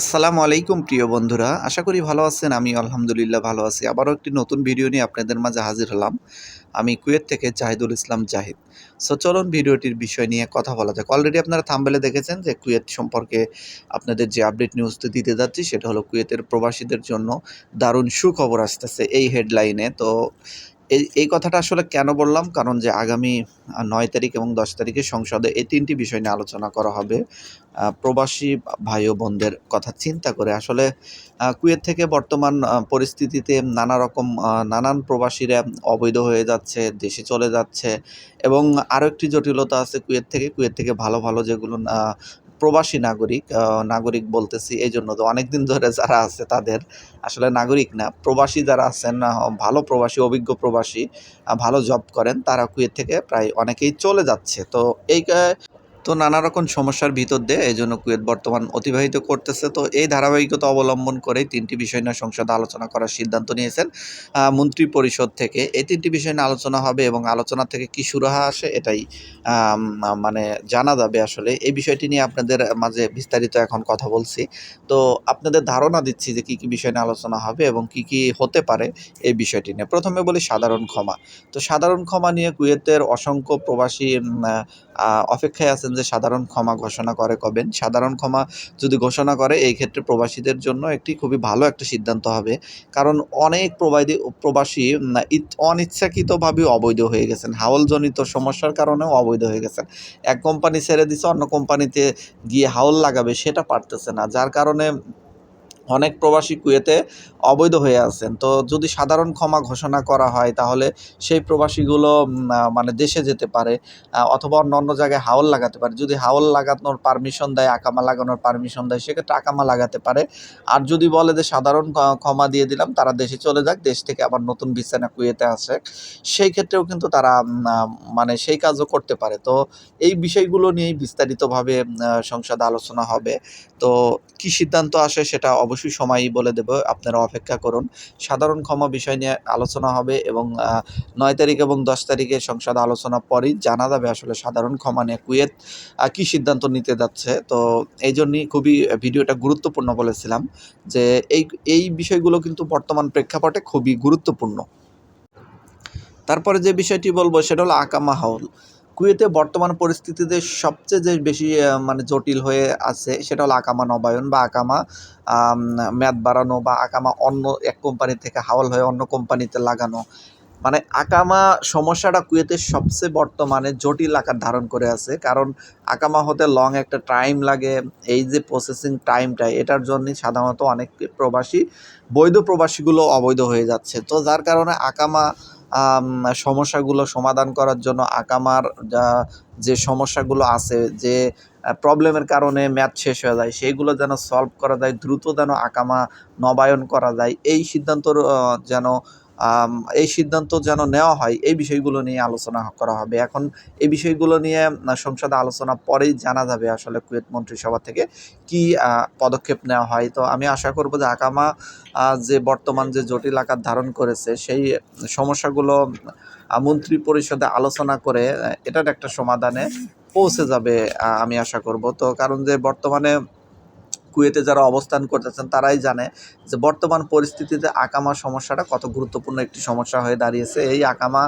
আসসালামু আলাইকুম প্রিয় বন্ধুরা, আশা করি ভালো আছেন আমি আলহামদুলিল্লাহ ভালো আছি। আবারও একটি নতুন ভিডিও নিয়ে আপনাদের মাঝে হাজির হলাম। আমি কুয়েত থেকে জাহিদুল ইসলাম জাহিদ। সো চলুন ভিডিওটির বিষয় নিয়ে কথা বলা যাক। অলরেডি আপনারা থাম্বেলে দেখেছেন যে কুয়েত সম্পর্কে আপনাদের যে আপডেট নিউজটি দিতে যাচ্ছি, সেটা হলো কুয়েতের প্রবাসীদের জন্য দারুণ সুখবর আসতেছে এই হেডলাইনে তো এই এই কথাটা আসলে কেন বললাম? কারণ যে আগামী নয় তারিখ এবং দশ তারিখে সংসদে এই তিনটি বিষয় নিয়ে আলোচনা করা হবে। প্রবাসী ভাই ও বোনদের কথা চিন্তা করে আসলে কুয়েত থেকে বর্তমান পরিস্থিতিতে নানা রকম নানান প্রবাসীরা অবৈধ হয়ে যাচ্ছে, দেশে চলে যাচ্ছে এবং আরও একটি জটিলতা আছে কুয়েত থেকে। কুয়েত থেকে ভালো ভালো যেগুলো প্রবাসী নাগরিক নাগরিক বলতেছি এই জন্য তো অনেকদিন ধরে যারা আছে তাদের আসলে নাগরিক না। প্রবাসী যারা আছেন ভালো প্রবাসী, অভিজ্ঞ প্রবাসী ভালো জব করেন, তারা কুয়েত থেকে প্রায় অনেকেই চলে যাচ্ছে। তো এই তো নানা রকম সমস্যার ভিতর দিয়ে এই জন্য কুয়েত বর্তমান অতিবাহিত করতেছে। তো এই ধারাবাহিকতা অবলম্বন করেই তিনটি বিষয় নিয়ে সংসদে আলোচনা করার সিদ্ধান্ত নিয়েছেন মন্ত্রী পরিষদ থেকে। এই তিনটি বিষয় নিয়ে আলোচনা হবে এবং আলোচনা থেকে কি সুরাহা আসে এটাই মানে জানা যাবে আসলে। এই বিষয়টি নিয়ে আপনাদের মাঝে বিস্তারিত এখন কথা বলছি। তো আপনাদের ধারণা দিচ্ছি যে কি কি বিষয় নিয়ে আলোচনা হবে এবং কি কি হতে পারে এই বিষয়টি নিয়ে। প্রথমে বলি সাধারণ ক্ষমা। তো সাধারণ ক্ষমা নিয়ে কুয়েতের অসংখ্য প্রবাসী অপেক্ষায় আছেন যে সাধারণ ক্ষমা ঘোষণা করে কবেন। সাধারণ ক্ষমা যদি ঘোষণা করে, এই ক্ষেত্রে প্রবাসীদের জন্য একটি খুবই ভালো একটা সিদ্ধান্ত হবে। কারণ অনেক প্রবাদী, প্রবাসী অনিচ্ছাকৃতভাবে অবৈধ হয়ে গেছেন। হাওলজনিত সমস্যার কারণেও অবৈধ হয়ে গেছেন। এক কোম্পানি ছেড়ে দিছে, অন্য কোম্পানিতে গিয়ে হাওল লাগাবে, সেটা পারতেছে না। যার কারণে অনেক প্রবাসী কুয়েতে অবৈধ হয়ে আছেন। তো যদি সাধারণ ক্ষমা ঘোষণা করা হয়, তাহলে সেই প্রবাসীগুলো মানে দেশে যেতে পারে অথবা অন্য অন্য জায়গায় হাওল লাগাতে পারে। যদি হাওল লাগানোর পারমিশন দেয়, আকামা লাগানোর পারমিশন দেয়, সেক্ষেত্রে আকামা লাগাতে পারে। আর যদি বলে যে সাধারণ ক্ষমা দিয়ে দিলাম, তারা দেশে চলে যাক, দেশ থেকে আবার নতুন বিছানা কুয়েতে আসে। সেই ক্ষেত্রেও কিন্তু তারা মানে সেই কাজও করতে পারে। তো এই বিষয়গুলো নিয়েই বিস্তারিতভাবে সংসদে আলোচনা হবে। তো কি সিদ্ধান্ত আসে সেটা অবশ্যই সময়ই বলে দেব, আপনারা অপেক্ষা করুন। সাধারণ ক্ষমা বিষয় নিয়ে আলোচনা হবে এবং নয় তারিখ এবং দশ তারিখে সংসদ আলোচনা পরেই জানা যাবে আসলে সাধারণ ক্ষমা নিয়ে কুয়েত কি সিদ্ধান্ত নিতে যাচ্ছে। তো এই জন্যই খুবই ভিডিওটা গুরুত্বপূর্ণ বলেছিলাম যে এই এই বিষয়গুলো কিন্তু বর্তমান প্রেক্ষাপটে খুবই গুরুত্বপূর্ণ। তারপরে যে বিষয়টি বলব সেটা হলো আকামা হাউল কুয়েতে বর্তমান পরিস্থিতিতে সবচেয়ে যে বেশি মানে জটিল হয়ে আছে সেটা হলো আকামা নবায়ন বা আকামা মেয়াদ বাড়ানো বা আকামা অন্য এক কোম্পানি থেকে হাওল হয়ে অন্য কোম্পানিতে লাগানো। মানে আকামা সমস্যাটা কুয়েতে সবচেয়ে বর্তমানে জটিল আকার ধারণ করে আছে। কারণ আকামা হতে লং একটা টাইম লাগে, এই যে প্রসেসিং টাইমটা এটার জন্যই সাধারণত অনেক প্রবাসী, বৈধ প্রবাসীগুলো অবৈধ হয়ে যাচ্ছে। তো যার কারণে আকামা সমস্যাগুলো সমাধান করার জন্য আকামার যা- যে সমস্যাগুলো আছে, যে প্রবলেমের কারণে ম্যাচ শেষ হয়ে যায় সেইগুলো যেন সলভ করা যায়, দ্রুত যেন আকামা নবায়ন করা যায়, এই সিদ্ধান্ত যেন এই সিদ্ধান্ত যেন নেওয়া হয়, এই বিষয়গুলো নিয়ে আলোচনা করা হবে। এখন এই বিষয়গুলো নিয়ে সংসদে আলোচনা পরেই জানা যাবে আসলে কুয়েত মন্ত্রিসভা থেকে কি পদক্ষেপ নেওয়া হয়। তো আমি আশা করব যে আকামা যে বর্তমান যে জটিল আকার ধারণ করেছে, সেই সমস্যাগুলো মন্ত্রী পরিষদে আলোচনা করে এটার একটা সমাধানে পৌঁছে যাবে আমি আশা করব। তো কারণ যে বর্তমানে কুয়েতে যারা অবস্থান করতেছেন, তারাই জানে যে বর্তমান পরিস্থিতিতে আকামা সমস্যাটা কত গুরুত্বপূর্ণ একটি সমস্যা হয়ে দাঁড়িয়েছে। এই আকামা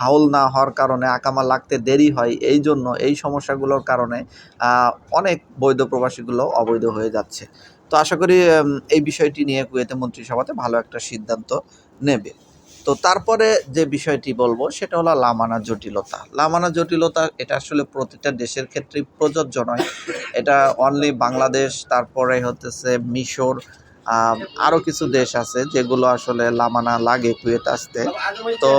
হাউল না হওয়ার কারণে, আকামা লাগতে দেরি হয়। এই জন্য এই সমস্যাগুলোর কারণে অনেক বৈধ প্রবাসীগুলো অবৈধ হয়ে যাচ্ছে। তো আশা করি এই বিষয়টি নিয়ে কুয়েতে মন্ত্রিসভাতে ভালো একটা সিদ্ধান্ত নেবে। তো তারপরে যে বিষয়টি বলব, সেটা হলো লামানা জটিলতা। লামানা জটিলতা, এটা আসলে প্রতিটা দেশের ক্ষেত্রে প্রযোজ্য নয়। এটা অনলি বাংলাদেশ, তারপরে হতেছে মিশর আরও কিছু দেশ আছে যেগুলো আসলে লামানা লাগে কুয়েত আসতে। তো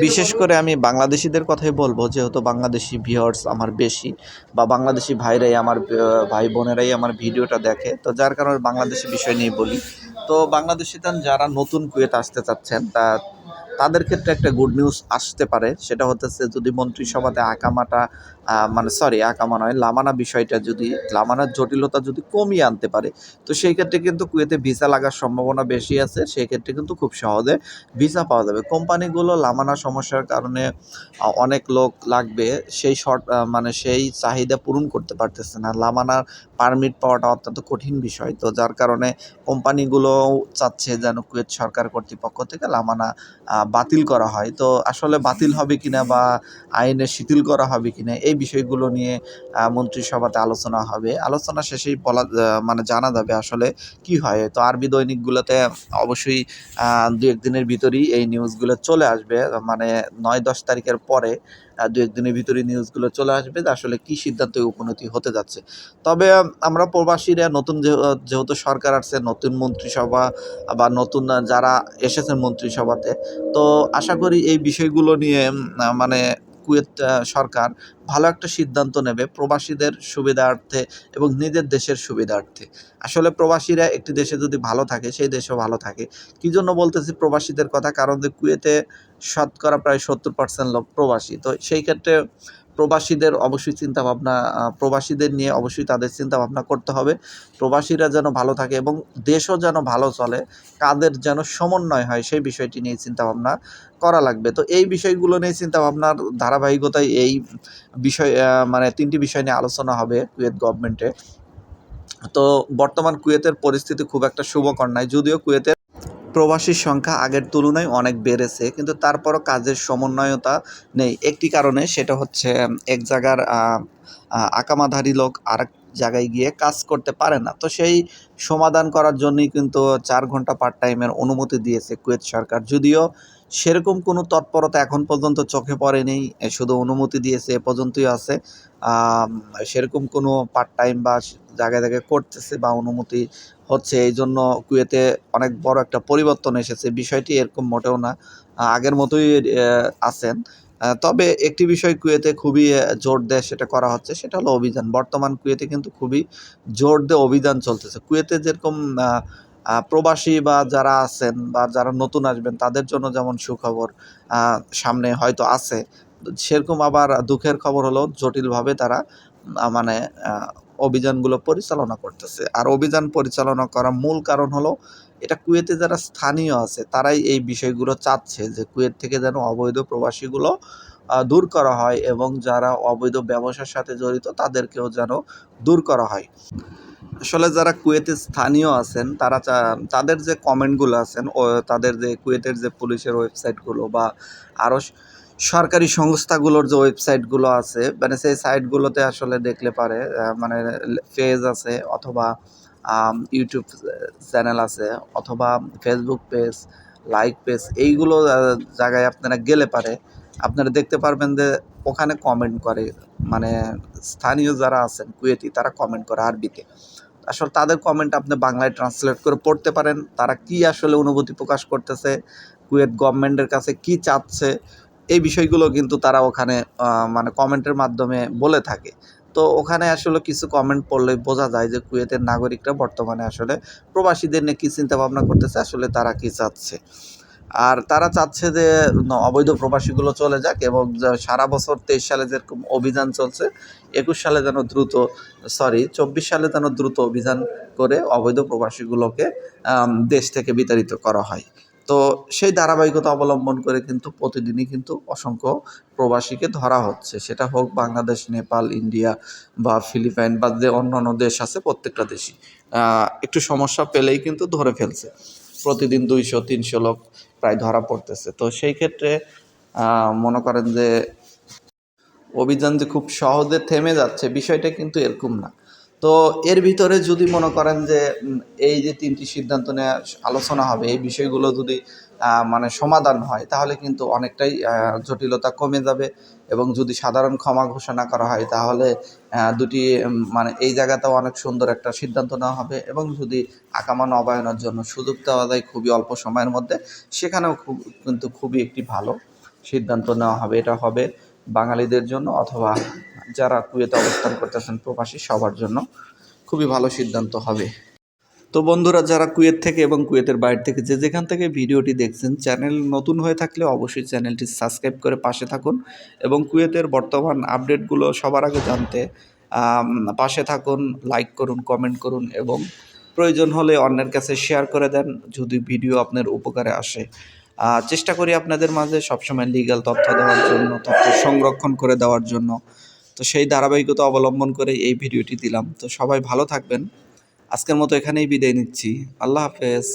বিশেষ করে আমি বাংলাদেশিদের কথাই বলব যেহেতু বাংলাদেশি ভিউয়ার্স আমার বেশি বা বাংলাদেশি ভাইরাই আমার ভাই বোনেরাই আমার ভিডিওটা দেখে তো যার কারণে বাংলাদেশি বিষয় নিয়ে বলি। তো বাংলাদেশি তান যারা নতুন কুয়েত আসতে চাচ্ছেন তা তাদের ক্ষেত্রে একটা গুড নিউজ আসতে পারে সেটা হতেছে যদি মন্ত্রিসভাতে আকামাটা মানে সরি আকামা নয় লামানা বিষয়টা যদি, লামানার জটিলতা যদি কমিয়ে আনতে পারে, তো সেই ক্ষেত্রে কিন্তু কুয়েতে ভিসা লাগার সম্ভাবনা বেশি আছে, সেই ক্ষেত্রে কিন্তু খুব সহজে ভিসা পাওয়া যাবে। কোম্পানিগুলো লামানা সমস্যার কারণে অনেক লোক লাগবে, সেই শর্ট মানে সেই চাহিদা পূরণ করতে পারতেছে না। লামানার পারমিট পাওয়াটা অত্যন্ত কঠিন বিষয়, তো যার কারণে কোম্পানিগুলো চাচ্ছে যেন কুয়েত সরকার কর্তৃপক্ষ থেকে লামানা বাতিল করা হয়। তো আসলে বাতিল হবে কিনা বা আইনে শিথিল করা হবে কিনা, এই বিষয়গুলো নিয়ে মন্ত্রিসভাতে আলোচনা হবে। আলোচনা শেষেই বলা মানে জানা যাবে আসলে কি হয়। তো আরবি দৈনিকগুলোতে অবশ্যই দু একদিনের ভিতরেই এই নিউজগুলো চলে আসবে। মানে নয় দশ তারিখের পরে দু একদিনের ভিতরেই নিউজগুলো চলে আসবে যে আসলে কী সিদ্ধান্তে উপনতি হতে যাচ্ছে। তবে আমরা প্রবাসীরা, নতুন যেহেতু সরকার আসছে, নতুন মন্ত্রিসভা বা নতুন, যারা এসেছেন মন্ত্রিসভাতে, তো আশা করি এই বিষয়গুলো নিয়ে মানে কুয়েত সরকার ভালো একটা সিদ্ধান্ত নেবে প্রবাসীদের সুবিধার্থে এবং নিজের দেশের সুবিধার্থে। আসলে প্রবাসীরা একটি দেশে যদি ভালো থাকে, সেই দেশেও ভালো থাকে। কী জন্য বলতেছি প্রবাসীদের কথা? কারণ যে কুয়েতে শতকরা প্রায় সত্তর পার্সেন্ট লোক প্রবাসী। তো সেই ক্ষেত্রে প্রবাসীদের অবশ্যই চিন্তা ভাবনা প্রবাসীদের নিয়ে অবশ্যই তাদের চিন্তা ভাবনা করতে হবে। প্রবাসীরা যেন ভালো থাকে এবং দেশও যেন ভালো চলে কাদের যেন সমন্বয় হয়, সেই বিষয়টি নিয়ে চিন্তা ভাবনা করা লাগবে। তো এই বিষয়গুলো নিয়ে চিন্তা ভাবনার ধারাবাহিকতায় এই বিষয় মানে তিনটি বিষয় নিয়ে আলোচনা হবে কুয়েত গভর্নমেন্টে। তো বর্তমান কুয়েতের পরিস্থিতি খুব একটা শুভকর নাই, যদিও কুয়েতের প্রবাসীর সংখ্যা আগের তুলনায় অনেক বেড়েছে, কিন্তু তারপরও কাজের সমন্বয়তা নেই। একটি কারণে সেটা হচ্ছে, এক জায়গার আকামাধারী লোক আরেক জায়গায় গিয়ে কাজ করতে পারে না। তো সেই সমাধান করার জন্যই কিন্তু চার ঘণ্টা পার্ট টাইমের অনুমতি দিয়েছে কুয়েত সরকার। যদিও সেরকম কোনো তৎপরতা এখন পর্যন্ত চোখে পড়েনি শুধু অনুমতি দিয়েছে, এ পর্যন্তই আছে। সেরকম কোনো পার্ট টাইম বা জায়গায় জায়গায় করতেছে বা অনুমতি হচ্ছে এই জন্য কুয়েতে অনেক বড় একটা পরিবর্তন এসেছে। বিষয়টি এরকম মোটেও না আগের মতোই আছেন। তবে একটি বিষয় কুয়েতে খুবই জোর দেয় সেটা করা হচ্ছে, সেটা হলো অভিযান। বর্তমান কুয়েতে কিন্তু খুবই জোর দিয়ে অভিযান চলতেছে। কুয়েতে যেরকম প্রবাসী বা যারা আছেন বা যারা নতুন আসবেন, তাদের জন্য যেমন সুখবর সামনে হয়তো আছে, সেরকম আবার দুঃখের খবর হলো, জটিলভাবে তারা মানে অভিযানগুলো পরিচালনা করতেছে। আর অভিযান পরিচালনা করার মূল কারণ হলো, এটা কুয়েতে যারা স্থানীয় আছে, তারাই এই বিষয়গুলো চাচ্ছে যে কুয়েত থেকে যেন অবৈধ প্রবাসীগুলো দূর করা হয় এবং যারা অবৈধ ব্যবসার সাথে জড়িত, তাদেরকেও যেন দূর করা হয়। আসলে যারা কুয়েতে স্থানীয় আছেন, তারা তাদের যে কমেন্টগুলো আছেন, ও, তাদের যে কুয়েতের যে পুলিশের ওয়েবসাইটগুলো বা আরও সরকারি সংস্থাগুলোর যে ওয়েবসাইটগুলো আছে মানে সেই সাইটগুলোতে আসলে দেখলে পারে মানে পেজ আছে অথবা ইউটিউব চ্যানেল আছে অথবা ফেসবুক পেজ লাইক পেজ এইগুলো জায়গায় আপনারা গেলে পারে। আপনারা দেখতে পারবেন যে ওখানে কমেন্ট করে মানে স্থানীয় যারা আছেন, কুয়েতি, তারা কমেন্ট করে আরবিতে। আসলে তাদের কমেন্ট আপনি বাংলায় ট্রান্সলেট করে পড়তে পারেন। তারা কি আসলে অনুভূতি প্রকাশ করতেছে, কুয়েত গভর্নমেন্টের কাছে কি চাচ্ছে এই বিষয়গুলো কিন্তু তারা ওখানে মানে কমেন্টের মাধ্যমে বলে থাকে। তো ওখানে আসলে কিছু কমেন্ট পড়লে বোঝা যায় যে কুয়েতের নাগরিকরা বর্তমানে আসলে প্রবাসীদের নিয়ে কী চিন্তা ভাবনা করতেছে, আসলে তারা কি চাচ্ছে। আর তারা চাচ্ছে যে অবৈধ প্রবাসীগুলো চলে যাক এবং সারা বছর তেইশ সালে যেরকম অভিযান চলছে, একুশ সালে যেন দ্রুত, সরি, চব্বিশ সালে যেন দ্রুত অভিযান করে অবৈধ প্রবাসীগুলোকে দেশ থেকে বিতাড়িত করা হয়। তো সেই ধারাবাহিকতা অবলম্বন করে কিন্তু প্রতিদিনই কিন্তু অসংখ্য প্রবাসীকে ধরা হচ্ছে। সেটা হোক বাংলাদেশ, নেপাল, ইন্ডিয়া বা ফিলিপাইন বা যে অন্যান্য দেশ আছে প্রত্যেকটা দেশই। একটু সমস্যা পেলেই কিন্তু ধরে ফেলছে। প্রতিদিন দুইশো, তিনশো লোক প্রায় ধরা পড়তেছে। তো সেই ক্ষেত্রে মনে করেন যে অভিযান যে খুব সহজে থেমে যাচ্ছে বিষয়টা কিন্তু এরকম না। তো এর ভিতরে যদি মনে করেন যে এই যে তিনটি সিদ্ধান্ত নেওয়া আলোচনা হবে, এই বিষয়গুলো যদি মানে সমাধান হয়, তাহলে কিন্তু অনেকটাই জটিলতা কমে যাবে এবং যদি সাধারণ ক্ষমা ঘোষণা করা হয়, তাহলে দুটি মানে এই জায়গাতেও অনেক সুন্দর একটা সিদ্ধান্ত নেওয়া হবে এবং যদি আকামা নবায়নের জন্য সুযোগ দেওয়া যায় খুবই অল্প সময়ের মধ্যে, সেখানেও খুব, কিন্তু খুবই একটি ভালো সিদ্ধান্ত নেওয়া হবে। এটা হবে বাঙালিদের জন্য অথবা যারা কুয়েতে অবস্থান করতেছেন প্রবাসী সবার জন্য খুবই ভালো সিদ্ধান্ত হবে। তো বন্ধুরা, যারা কুয়েত থেকে এবং কুয়েতের বাইরে থেকে যে যেখান থেকে ভিডিওটি দেখছেন, চ্যানেল নতুন হয়ে থাকলে অবশ্যই চ্যানেলটি সাবস্ক্রাইব করে পাশে থাকুন এবং কুয়েতের বর্তমান আপডেটগুলো সবার আগে জানতে পাশে থাকুন, লাইক করুন, কমেন্ট করুন এবং প্রয়োজন হলে অন্যের কাছে শেয়ার করে দেন যদি ভিডিও আপনার উপকারে আসে। চেষ্টা করি আপনাদের মাঝে সবসময় লিগ্যাল তথ্য দেওয়ার জন্য, তথ্য সংরক্ষণ করে দেওয়ার জন্য। তো সেই ধারাবাহিকতা অবলম্বন করে এই ভিডিওটি দিলাম। তো সবাই ভালো থাকবেন। আজকের মতো এখানেই বিদায় নিচ্ছি। আল্লাহ হাফেজ।